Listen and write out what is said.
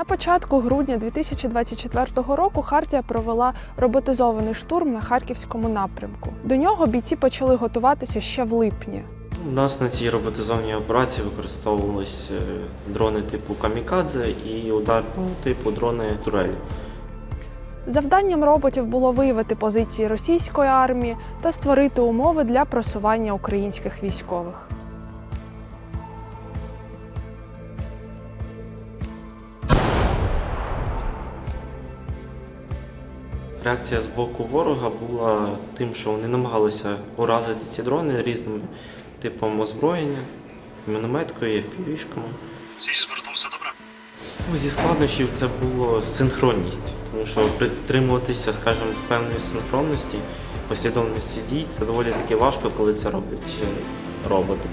На початку грудня 2024 року Хартія провела роботизований штурм на харківському напрямку. До нього бійці почали готуватися ще в липні. У нас на цій роботизованій операції використовувалися дрони типу Камікадзе і ударного типу дрони Турель. Завданням роботів було виявити позиції російської армії та створити умови для просування українських військових. Реакція з боку ворога була тим, що вони намагалися уразити ці дрони різними типом озброєння, мінометкою. Зі звертом все добре? Ну, Зі складнощів це було синхронність, тому що притримуватися, скажімо, певної синхронності, послідовності дій це доволі таки важко, коли це роблять е, роботи.